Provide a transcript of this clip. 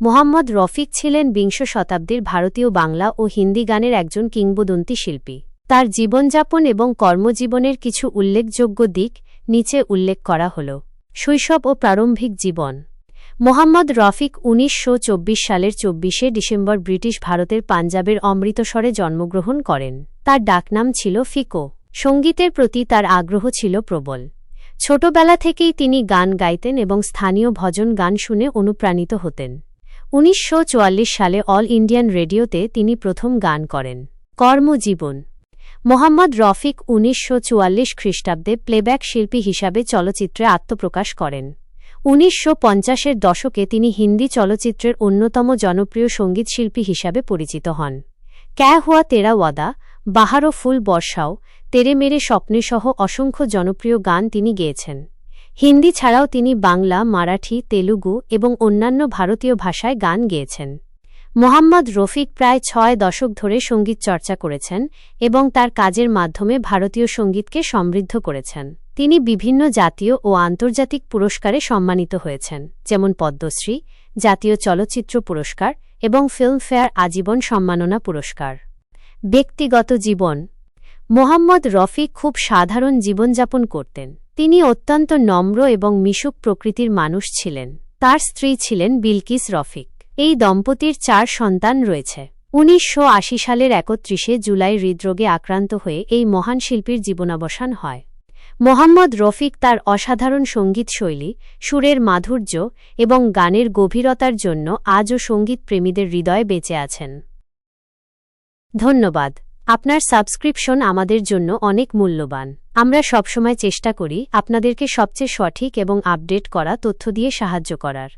মোহাম্মদ রফিক ছিলেন বিংশ শতাব্দীর ভারতীয় বাংলা ও হিন্দি গানের একজন কিংবদন্তি শিল্পী। তার জীবনযাপন এবং কর্মজীবনের কিছু উল্লেখযোগ্য দিক নিচে উল্লেখ করা হল। শৈশব ও প্রারম্ভিক জীবন। মোহাম্মদ রফিক উনিশশো চব্বিশ সালের চব্বিশে ডিসেম্বর ব্রিটিশ ভারতের পাঞ্জাবের অমৃতসরে জন্মগ্রহণ করেন। তার ডাকনাম ছিল ফিকো। সঙ্গীতের প্রতি তার আগ্রহ ছিল প্রবল। ছোটবেলা থেকেই তিনি গান গাইতেন এবং স্থানীয় ভজন গান শুনে অনুপ্রাণিত হতেন। উনিশশো চুয়াল্লিশ সালে অল ইন্ডিয়ান রেডিওতে তিনি প্রথম গান করেন। কর্মজীবন। মোহাম্মদ রফিক উনিশশো চুয়াল্লিশ খ্রিস্টাব্দে প্লেব্যাক শিল্পী হিসাবে চলচ্চিত্রে আত্মপ্রকাশ করেন। উনিশশো পঞ্চাশের দশকে তিনি হিন্দি চলচ্চিত্রের অন্যতম জনপ্রিয় সঙ্গীতশিল্পী হিসাবে পরিচিত হন। ক্যা হুয়া তেরা ওয়াদা, বাহারো ফুল বর্ষাও, তেরে মেরে স্বপ্নে সহ অসংখ্য জনপ্রিয় গান তিনি গেয়েছেন। হিন্দি ছাড়াও তিনি বাংলা, মারাঠি, তেলুগু এবং অন্যান্য ভারতীয় ভাষায় গান গেয়েছেন। মোহাম্মদ রফিক প্রায় ছয় দশক ধরে সংগীত চর্চা করেছেন এবং তার কাজের মাধ্যমে ভারতীয় সঙ্গীতকে সমৃদ্ধ করেছেন। তিনি বিভিন্ন জাতীয় ও আন্তর্জাতিক পুরস্কারে সম্মানিত হয়েছেন, যেমন পদ্মশ্রী, জাতীয় চলচ্চিত্র পুরস্কার এবং ফিল্মফেয়ার আজীবন সম্মাননা পুরস্কার। ব্যক্তিগত জীবন। মোহাম্মদ রফিক খুব সাধারণ জীবনযাপন করতেন। তিনি অত্যন্ত নম্র এবং মিশুক প্রকৃতির মানুষ ছিলেন। তার স্ত্রী ছিলেন বিলকিস রফিক। এই দম্পতির চার সন্তান রয়েছে। উনিশশো আশি সালের একত্রিশে জুলাই হৃদরোগে আক্রান্ত হয়ে এই মহান শিল্পীর জীবনাবসান হয়। মোহাম্মদ রফিক তার অসাধারণ সংগীত শৈলী সুরের মাধুর্য এবং গানের গভীরতার জন্য আজও সংগীত প্রেমীদের হৃদয়ে বেঁচে আছেন। ধন্যবাদ। আপনার সাবস্ক্রিপশন আমাদের জন্য অনেক মূল্যবান। আমরা সবসময় চেষ্টা করি আপনাদেরকে সবচেয়ে সঠিক এবং আপডেট করা তথ্য দিয়ে সাহায্য করার।